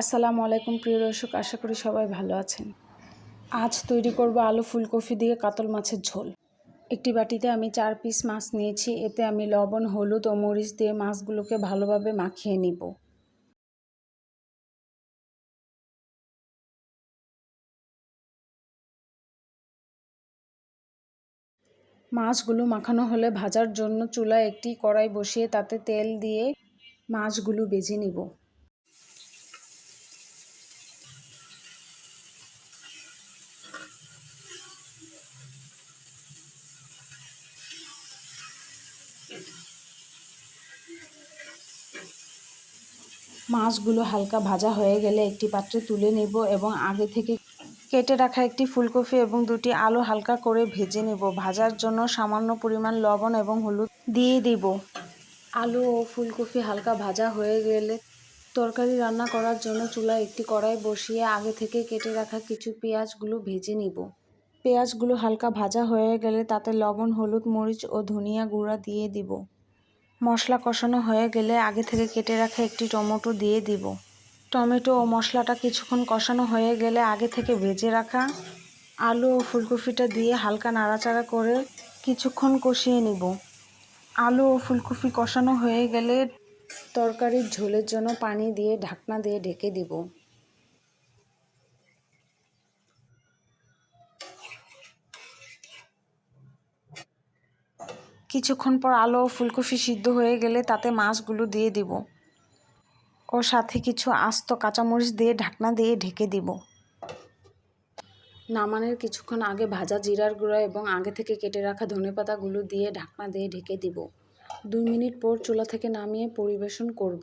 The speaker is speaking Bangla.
আসসালামু আলাইকুম, প্রিয় দর্শক। আশা করি সবাই ভালো আছেন। আজ তৈরি করব আলু ফুলকপি দিয়ে কাতল মাছের ঝোল। একটি বাটিতে আমি চার পিস মাছ নিয়েছি। এতে আমি লবণ, হলুদ ও মরিচ দিয়ে মাছগুলোকে ভালোভাবে মাখিয়ে নিব। মাছগুলো মাখানো হলে ভাজার জন্য চুলায় একটি কড়াই বসিয়ে তাতে তেল দিয়ে মাছগুলো বেজে নিব। মাছগুলো হালকা ভাজা হয়ে গেলে একটি পাত্রে তুলে নেব এবং আগে থেকে কেটে রাখা একটি ফুলকপি এবং দুটি আলু হালকা করে ভেজে নেব। ভাজার জন্য সামান্য পরিমাণ লবণ এবং হলুদ দিয়ে দিব। আলু ও ফুলকপি হালকা ভাজা হয়ে গেলে তরকারি রান্না করার জন্য চুলায় একটি কড়াই বসিয়ে আগে থেকে কেটে রাখা কিছু পেঁয়াজগুলো ভেজে নিব। পেঁয়াজগুলো হালকা ভাজা হয়ে গেলে তাতে লবণ, হলুদ, মরিচ ও ধনিয়া গুঁড়া দিয়ে দিব। মশলা কষানো হয়ে গেলে আগে থেকে কেটে রাখা একটি টমেটো দিয়ে দিব। টমেটো ও মশলাটা কিছুক্ষণ কষানো হয়ে গেলে আগে থেকে ভেজে রাখা আলু ও ফুলকপিটা দিয়ে হালকা নাড়াচাড়া করে কিছুক্ষণ কষিয়ে নিব। আলু ও ফুলকপি কষানো হয়ে গেলে তরকারির ঝোলের জন্য পানি দিয়ে ঢাকনা দিয়ে ঢেকে দিব। কিছুক্ষণ পর আলু ফুলকপি সিদ্ধ হয়ে গেলে তাতে মাছগুলো দিয়ে দিব। ও সাথে কিছু আস্ত কাঁচামরিচ দিয়ে ঢাকনা দিয়ে ঢেকে দিব। নামানোর কিছুক্ষণ আগে ভাজা জিরার গুঁড়া এবং আগে থেকে কেটে রাখা ধনেপাতাগুলো দিয়ে ঢাকনা দিয়ে ঢেকে দিব। দুই মিনিট পর চুলা থেকে নামিয়ে পরিবেশন করব।